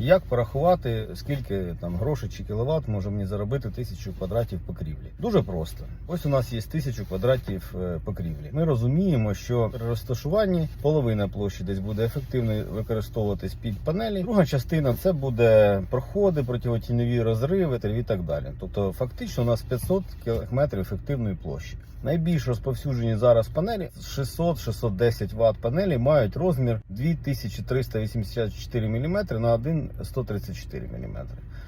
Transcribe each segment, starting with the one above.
Як порахувати, скільки там грошей чи кіловат може мені заробити тисячу квадратів покрівлі? Дуже просто. Ось у нас є тисячу квадратів е, покрівлі. Ми розуміємо, що при розташуванні половина площі десь буде ефективно використовуватись під панелі. Друга частина це буде проходи, противотіньові розриви і так далі. Тобто, фактично, у нас 500 кілометрів ефективної площі. Найбільш розповсюджені зараз панелі 600-610 Вт панелі мають розмір 2384 мм на 1,134 мм.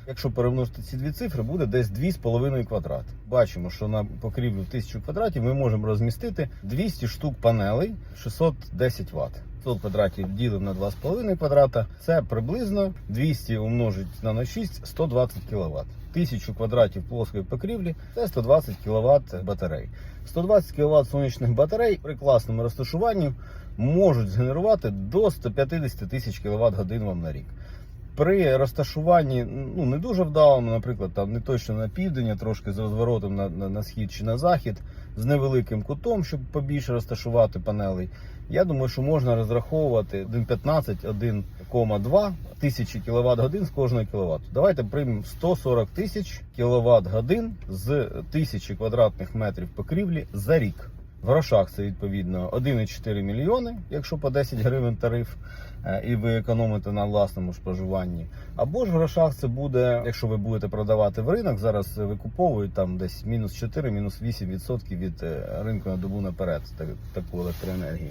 Якщо перемножити ці дві цифри, буде десь 2,5 квадрати. Бачимо, що на покрівлю 1000 квадратів ми можемо розмістити 200 штук панелей 610 Вт. 100 квадратів ділимо на 2,5 квадрата. Це приблизно 200 умножить на 0,6 120 кВт. 1000 квадратів плоскої покрівлі це 120 кВт батарей. 120 кВт сонячних батарей при класному розташуванні можуть згенерувати до 150 тисяч кВт годин вам на рік. При розташуванні ну не дуже вдалому, наприклад, там не точно на південь, а трошки з розворотом на, на, на схід чи на захід, з невеликим кутом, щоб побільше розташувати панелей. Я думаю, що можна розраховувати 1,15, 1,2 тисячі кВт годин з кожного кВт. Давайте приймемо 140 тисяч кВт годин з тисячі квадратних метрів покрівлі за рік. В грошах це відповідно 1,4 мільйони, якщо по 10 гривень тариф, е, і ви економите на власному споживанні. Або ж в грошах це буде, якщо ви будете продавати в ринок, зараз викуповують там десь мінус 4, мінус 8% від е, ринку на добу наперед так- таку електроенергію.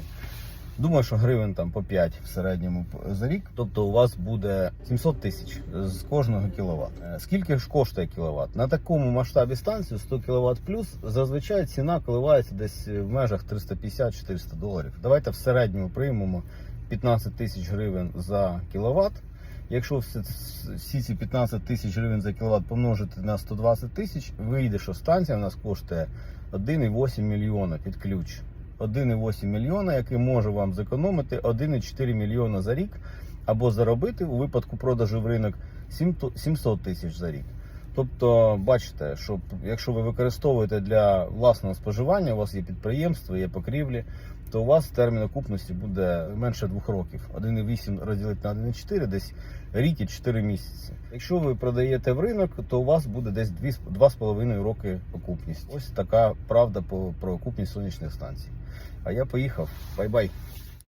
Думаю, що гривень там по 5 в середньому за рік. Тобто у вас буде 700 тисяч з кожного кіловат. Е, Скільки ж коштує кіловат? На такому масштабі станцію 100 кВт плюс зазвичай ціна коливається десь в межах 350-400 доларів. Давайте в середньому приймемо 15 тисяч гривень за кіловат. Якщо всі ці 15 тисяч гривень за кіловат помножити на 120 тисяч, вийде, що станція у нас коштує 1,8 мільйона під ключ. 1,8 мільйона, який може вам зекономити 1,4 мільйона за рік, або заробити у випадку продажу в ринок 7 то- 700 тисяч за рік. Тобто, бачите, що якщо ви використовуєте для власного споживання, у вас є підприємство, є покрівлі, то у вас термін окупності буде менше двох років. 1,8 розділити на 1,4 десь рік і 4 місяці. Якщо ви продаєте в ринок, то у вас буде десь 2,5 роки окупність. Ось така правда про окупність сонячних станцій. А я поїхав. Бай-бай.